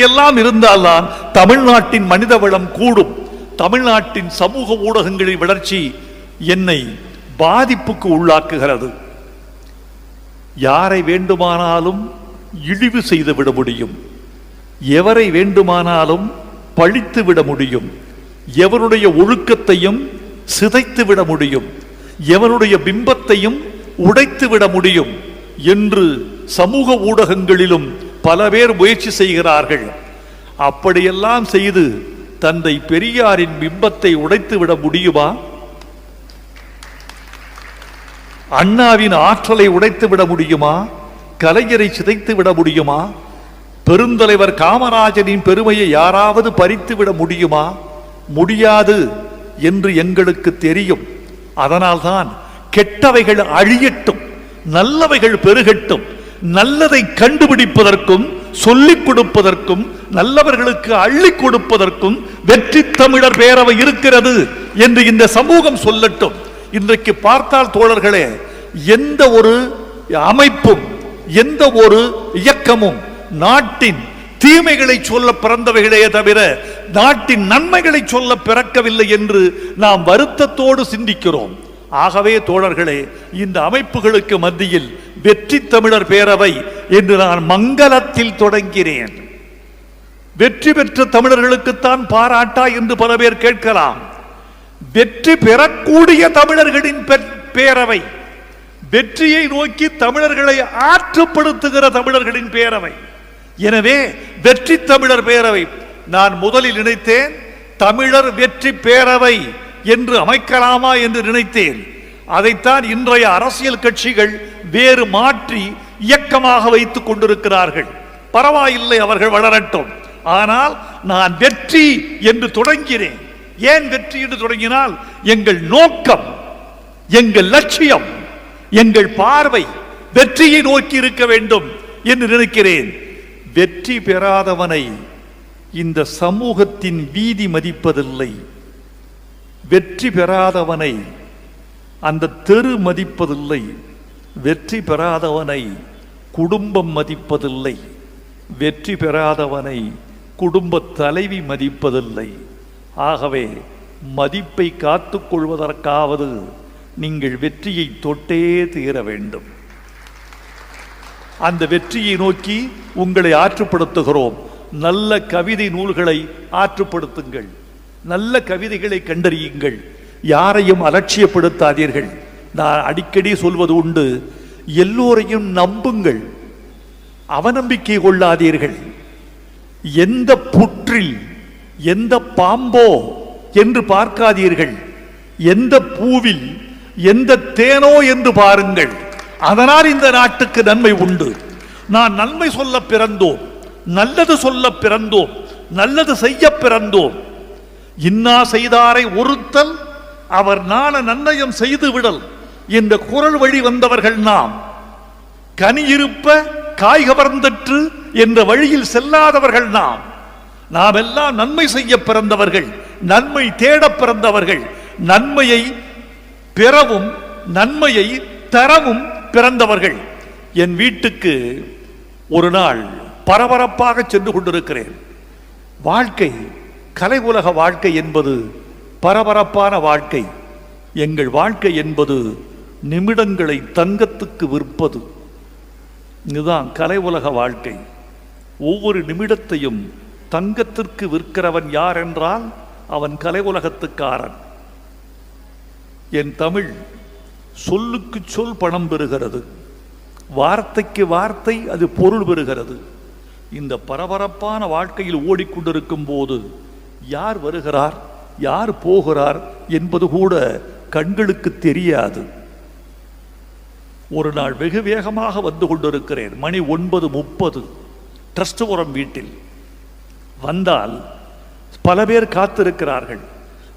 எல்லாம் இருந்தால்தான் தமிழ்நாட்டின் மனித வளம் கூடும். தமிழ்நாட்டின் சமூக ஊடகங்களின் வளர்ச்சி என்னை பாதிப்புக்கு உள்ளாக்குகிறது. யாரை வேண்டுமானாலும் இழிவு செய்துவிட முடியும். எவரை வேண்டுமானாலும் பழித்து விட முடியும். எவருடைய ஒழுக்கத்தையும் சிதைத்து விட முடியும். எவனுடைய பிம்பத்தையும் உடைத்து விட முடியும் என்று சமூக ஊடகங்களிலும் பல பேர் முயற்சி செய்கிறார்கள். அப்படியெல்லாம் செய்து தந்தை பெரியாரின் பிம்பத்தை உடைத்து விட முடியுமா? அண்ணாவின் ஆற்றலை உடைத்து விட முடியுமா? கலைஞரை சிதைத்து விட முடியுமா? பெருந்தலைவர் காமராஜரின் பெருமையை யாராவது பறித்து விட முடியுமா? முடியாது என்று எங்களுக்கு தெரியும். அதனால்தான் கெட்டவைகள் அழியட்டும் நல்லவைகள் பெருகட்டும். நல்லதை கண்டுபிடிப்பதற்கும் சொல்லிக் கொடுப்பதற்கும் நல்லவர்களுக்கு அள்ளி கொடுப்பதற்கும் வெற்றி தமிழர் பேரவை இருக்கிறது என்று இந்த சமூகம் சொல்லட்டும். இன்றைக்கு பார்த்தால் தோழர்களே எந்த ஒரு அமைப்பும் எந்த ஒரு இயக்கமும் நாட்டின் தீமைகளை சொல்ல பிறந்தவைகளே தவிர நாட்டின் நன்மைகளை சொல்ல பிறக்கவில்லை என்று நாம் வருத்தத்தோடு சிந்திக்கிறோம். ஆகவே தோழர்களே இந்த அமைப்புகளுக்கு மத்தியில் வெற்றி தமிழர் பேரவை என்று நான் மங்களத்தில் தொடங்கினேன். வெற்றி பெற்ற தமிழர்களுக்குத்தான் பாராட்டா என்று பல பேர் கேட்கலாம். வெற்றி பெறக்கூடிய தமிழர்களின் பேரவை. வெற்றியை நோக்கி தமிழர்களை ஆற்றுப்படுத்துகிற தமிழர்களின் பேரவை. எனவே வெற்றி தமிழர் பேரவை. நான் முதலில் நினைத்தேன் தமிழர் வெற்றி பேரவை. என்று அமைக்கலாமா என்று நினைத்தேன். அதைத்தான் இன்றைய அரசியல் கட்சிகள் வேறு மாற்றி இயக்கமாக வைத்துக் கொண்டிருக்கிறார்கள். பரவாயில்லை அவர்கள் வளரட்டும். ஆனால் நான் வெற்றி என்று தொடங்கினேன் ஏன் வெற்றி என்று தொடங்கினால் எங்கள் நோக்கம் எங்கள் லட்சியம் எங்கள் பார்வை வெற்றியை நோக்கி இருக்க வேண்டும் என்று நினைக்கிறேன். வெற்றி பெறாதவனை இந்த சமூகத்தின் வீதி மதிப்பதில்லை. வெற்றி பெறாதவனை அந்த தெரு மதிப்பதில்லை. வெற்றி பெறாதவனை குடும்பம் மதிப்பதில்லை. வெற்றி பெறாதவனை குடும்ப தலைவி மதிப்பதில்லை. ஆகவே மதிப்பை காத்து கொள்வதற்காவது நீங்கள் வெற்றியை தொட்டே தீர வேண்டும். அந்த வெற்றியை நோக்கி உங்களை ஆற்றுப்படுத்துகிறோம். நல்ல கவிதை நூல்களை ஆற்றுப்படுத்துங்கள். நல்ல கவிதைகளை கண்டறியுங்கள். யாரையும் அலட்சியப்படுத்தாதீர்கள். நான் அடிக்கடி சொல்வது உண்டு எல்லோரையும் நம்புங்கள். அவநம்பிக்கை கொள்ளாதீர்கள். எந்த புற்றில் எந்த பாம்போ என்று பார்க்காதீர்கள். எந்த பூவில் எந்த தேனோ என்று பாருங்கள். அதனால் இந்த நாட்டுக்கு நன்மை உண்டு. நான் நன்மை சொல்ல பிறந்தோம் நல்லது சொல்ல பிறந்தோம் நல்லது செய்ய பிறந்தோம். இன்னா செய்தாரை ஒருத்தல் அவர் நாண நன்னயம் செய்து விடல். என்ற குரல் வழி வந்தவர்கள் நாம். கனி இருப்ப காய் கவர்ந்தற்று என்ற வழியில் செல்லாதவர்கள் நாம். நாம் எல்லாம் நன்மை செய்ய பிறந்தவர்கள் நன்மை தேட பிறந்தவர்கள் நன்மையை பெறவும் நன்மையை தரவும் பிறந்தவர்கள். என் வீட்டுக்கு ஒரு நாள் பரபரப்பாக சென்று கொண்டிருக்கிறேன். வாழ்க்கை கலை உலக வாழ்க்கை என்பது பரபரப்பான வாழ்க்கை. எங்கள் வாழ்க்கை என்பது நிமிடங்களை தங்கத்துக்கு விற்பது. இதுதான் கலை உலக வாழ்க்கை. ஒவ்வொரு நிமிடத்தையும் தங்கத்திற்கு விற்கிறவன் யார் என்றால் அவன் கலை உலகத்துக்காரன் என் தமிழ் சொல்லுக்கு சொல் பணம் பெறுகிறது. வார்த்தைக்கு வார்த்தை அது பொருள் பெறுகிறது. இந்த பரபரப்பான வாழ்க்கையில் ஓடிக்கொண்டிருக்கும் போது யார் வருகிறார் யார் போகிறார் என்பது கூட கண்களுக்கு தெரியாது. ஒரு நாள் வெகு வேகமாக வந்து கொண்டிருக்கிறேன். மணி ஒன்பது முப்பது. ட்ரஸ்டுபுரம் வீட்டில். வந்தால் பல பேர் காத்திருக்கிறார்கள்.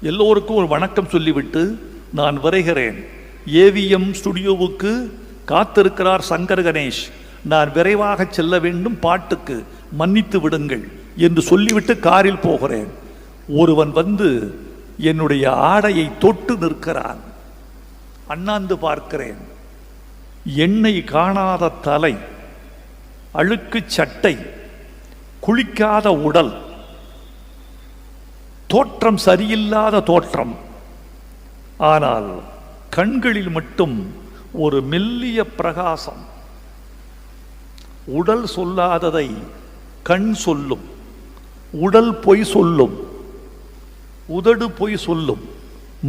எல்லோருக்கும் ஒரு வணக்கம் சொல்லிவிட்டு நான் வருகிறேன். ஏவிஎம் ஸ்டுடியோவுக்கு காத்திருக்கிறார் சங்கர் கணேஷ். நான் விரைவாக செல்ல வேண்டும் பாட்டுக்கு மன்னித்து விடுங்கள் என்று சொல்லிவிட்டு காரில் போகிறேன். ஒருவன் வந்து என்னுடைய ஆடையை தொட்டு நிற்கிறான். அண்ணாந்து பார்க்கிறேன். எண்ணெய் காணாத தலை அழுக்கு சட்டை குளிக்காத உடல் தோற்றம் சரியில்லாத தோற்றம். ஆனால் கண்களில் மட்டும் ஒரு மெல்லிய பிரகாசம். உடல் சொல்லாததை கண் சொல்லும் உடல் பொய் சொல்லும். உதடு பொய் சொல்லும்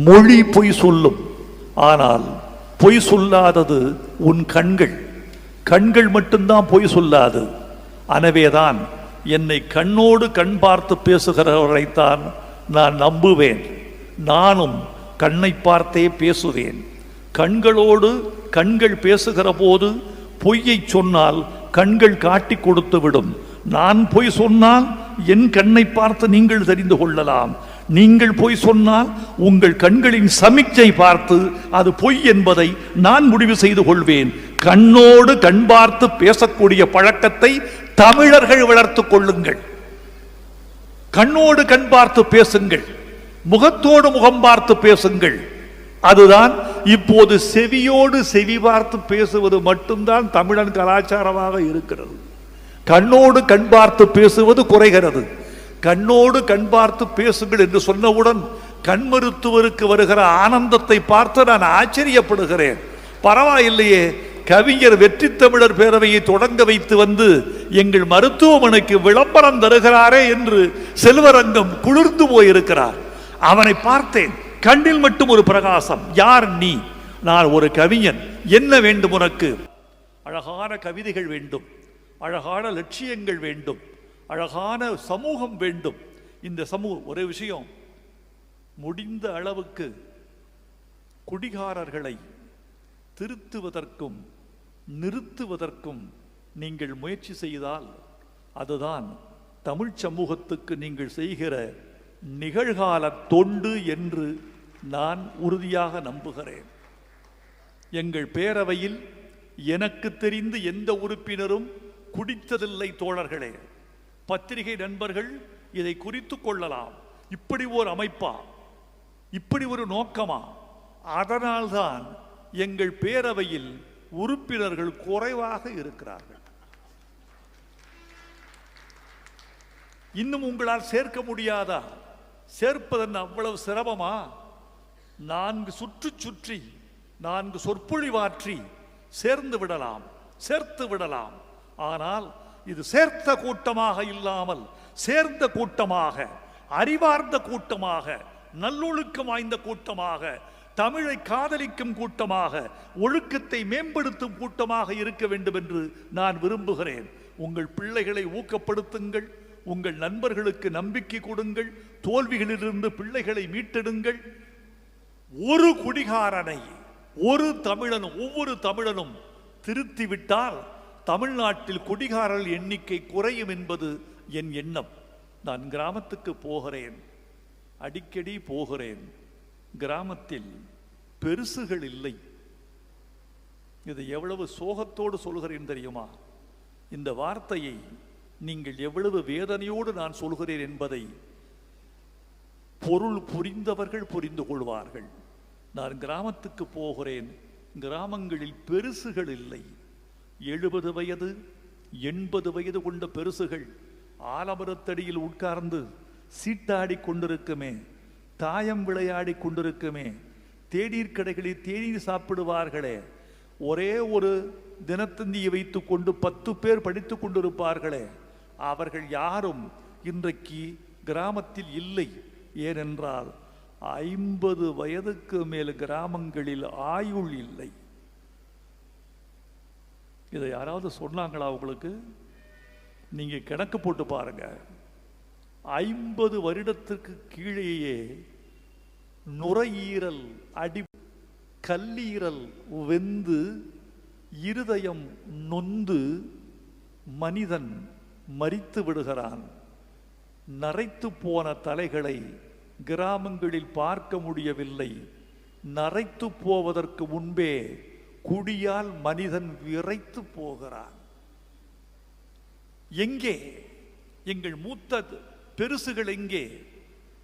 மொழி பொய் சொல்லும். ஆனால் பொய் சொல்லாதது உன் கண்கள். கண்கள் மட்டும்தான் பொய் சொல்லாது. அனவேதான் என்னை கண்ணோடு கண் பார்த்து பேசுகிறவரைத்தான் நான் நம்புவேன். நானும் கண்ணை பார்த்தே பேசுவேன். கண்களோடு கண்கள் பேசுகிற போது பொய்யை சொன்னால் கண்கள் காட்டி கொடுத்து விடும். நான் பொய் சொன்னால் என் கண்ணை பார்த்து நீங்கள் தெரிந்து கொள்ளலாம். நீங்கள் பொய் சொன்னால் உங்கள் கண்களின் சமிக்ஜை பார்த்து அது பொய் என்பதை நான் முடிவு செய்து கொள்வேன். கண்ணோடு கண் பார்த்து பேசக்கூடிய பழக்கத்தை தமிழர்கள் வளர்த்துக் கொள்ளுங்கள். கண்ணோடு கண் பார்த்து பேசுங்கள். முகத்தோடு முகம் பார்த்து பேசுங்கள். அதுதான் இப்போது செவியோடு செவி பார்த்து பேசுவது மட்டும்தான் தமிழன் கலாச்சாரமாக இருக்கிறது. கண்ணோடு கண் பார்த்து பேசுவது குறைகிறது. கண்ணோடு கண் பார்த்து பேசுங்கள் என்று சொன்னவுடன் கண் மருத்துவருக்கு வருகிற ஆனந்தத்தை பார்த்து நான் ஆச்சரியப்படுகிறேன். பரவாயில்லையே கவிஞர் வெற்றி தமிழர் பேரவையை தொடங்க வைத்து வந்து எங்கள் மருத்துவமனைக்கு விளம்பரம் தருகிறாரே என்று செல்வரங்கம் குளிர்ந்து போயிருக்கிறார். அவனை பார்த்தேன் கண்ணில் மட்டும் ஒரு பிரகாசம் யார் நீ? நான் ஒரு கவிஞன் என்ன வேண்டும் உனக்கு? அழகான கவிதைகள் வேண்டும் அழகான லட்சியங்கள் வேண்டும் அழகான சமூகம் வேண்டும். இந்த சமூகம் ஒரே விஷயம் முடிந்த அளவுக்கு குடிகாரர்களை திருத்துவதற்கும் நிறுத்துவதற்கும் நீங்கள் முயற்சி செய்தால் அதுதான் தமிழ் சமூகத்துக்கு நீங்கள் செய்கிற நிகழ்கால தொண்டு என்று நான் உறுதியாக நம்புகிறேன். எங்கள் பேரவையில் எனக்கு தெரிந்து எந்த உறுப்பினரும் குடித்ததில்லை தோழர்களே. பத்திரிகை நண்பர்கள் இதை குறித்து கொள்ளலாம். இப்படி ஒரு அமைப்பா? இப்படி ஒரு நோக்கமா? அதனால்தான் எங்கள் பேரவையில் உறுப்பினர்கள் குறைவாக இருக்கிறார்கள். இன்னும் உங்களால் சேர்க்க முடியாதா? சேர்ப்பதன் அவ்வளவு சிரமமா? நான்கு சுற்று சுற்றி நான்கு சொற்பொழிவாற்றி சேர்ந்து விடலாம் சேர்த்து விடலாம். ஆனால் இது சேர்த்த கூட்டமாக இல்லாமல் சேர்ந்த கூட்டமாக அறிவார்ந்த கூட்டமாக நல்லொழுக்கம் வாய்ந்த கூட்டமாக தமிழை காதலிக்கும் கூட்டமாக ஒழுக்கத்தை மேம்படுத்தும் கூட்டமாக இருக்க வேண்டும் என்று நான் விரும்புகிறேன். உங்கள் பிள்ளைகளை ஊக்கப்படுத்துங்கள் உங்கள் நண்பர்களுக்கு நம்பிக்கை கொடுங்கள் தோல்விகளிலிருந்து பிள்ளைகளை மீட்டெடுங்கள். ஒரு குடிகாரனை ஒரு தமிழன் ஒவ்வொரு தமிழனும் திருத்திவிட்டால் தமிழ்நாட்டில் குடிகாரர்கள் எண்ணிக்கை குறையும் என்பது என் எண்ணம். நான் கிராமத்துக்கு போகிறேன். அடிக்கடி போகிறேன். கிராமத்தில் பெருசுகள் இல்லை. இது எவ்வளவு சோகத்தோடு சொல்கிறேன் தெரியுமா? இந்த வார்த்தையை நீங்கள் எவ்வளவு வேதனையோடு நான் சொல்கிறேன் என்பதை பொருள் புரிந்தவர்கள் புரிந்து கொள்வார்கள். நான் கிராமத்துக்கு போகிறேன். கிராமங்களில் பெருசுகள் இல்லை. எழுபது வயது எண்பது வயது கொண்ட பெருசுகள் ஆலமரத்தடியில் உட்கார்ந்து சீட்டாடி கொண்டிருக்குமே தாயம் விளையாடி கொண்டிருக்குமே தேநீர் கடைகளில் தேநீர் சாப்பிடுவார்களே. ஒரே ஒரு தினத்தந்தியை வைத்து கொண்டு பத்து பேர் படித்து கொண்டிருப்பார்களே. அவர்கள் யாரும் இன்றைக்கு கிராமத்தில் இல்லை. ஏனென்றால் ஐம்பது வயதுக்கு மேல் கிராமங்களில் ஆயுள் இல்லை. இதை யாராவது சொன்னாங்களா உங்களுக்கு? நீங்கள் கணக்கு போட்டு பாருங்க. ஐம்பது வருடத்திற்கு கீழேயே நுரையீரல் அடி கல்லீரல் வெந்து இருதயம் நொந்து மனிதன் மரித்து விடுகிறான். நரைத்து போன தலைகளை கிராமங்களில் பார்க்க முடியவில்லை. நரைத்து போவதற்கு முன்பே குடியால் மனிதன் விரைத்து போகிறான். எங்கே? எங்கள் மூத்த பெருசுகள் எங்கே?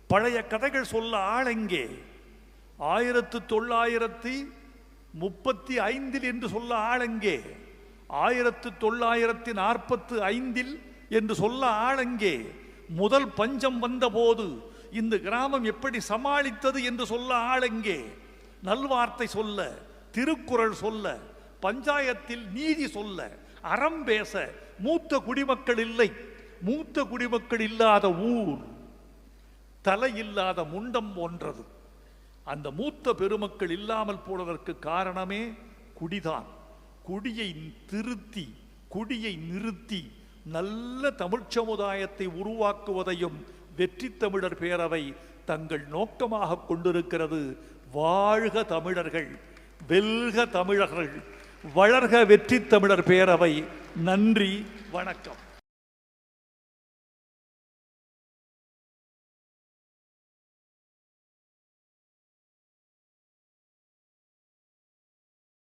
பழைய கதைகள் சொல்ல ஆள் எங்கே? ஆயிரத்து தொள்ளாயிரத்தி முப்பத்தி ஐந்தில் என்று சொல்ல ஆள் எங்கே? ஆயிரத்து தொள்ளாயிரத்தி நாற்பத்து ஐந்தில் என்று சொல்ல ஆளெங்கே முதல் பஞ்சம் வந்தபோது இந்த கிராமம் எப்படி சமாளித்தது என்று சொல்ல ஆளெங்கே நல்வார்த்தை சொல்ல. திருக்குறள் சொல்ல பஞ்சாயத்தில் நீதி சொல்ல அறம் பேச மூத்த குடிமக்கள் இல்லை. மூத்த குடிமக்கள் இல்லாத ஊர் தலை இல்லாத முண்டம் போன்றது. அந்த மூத்த பெருமக்கள் இல்லாமல் போனதற்கு காரணமே குடிதான். குடியை திருத்தி குடியை நிறுத்தி நல்ல தமிழ்ச் சமுதாயத்தை உருவாக்குவதையும் வெற்றி தமிழர் பேரவை தங்கள் நோக்கமாக கொண்டிருக்கிறது. வாழ்க தமிழர்கள். வெல்க தமிழர்கள் வளர்க வெற்றி தமிழர் பேரவை. நன்றி வணக்கம்.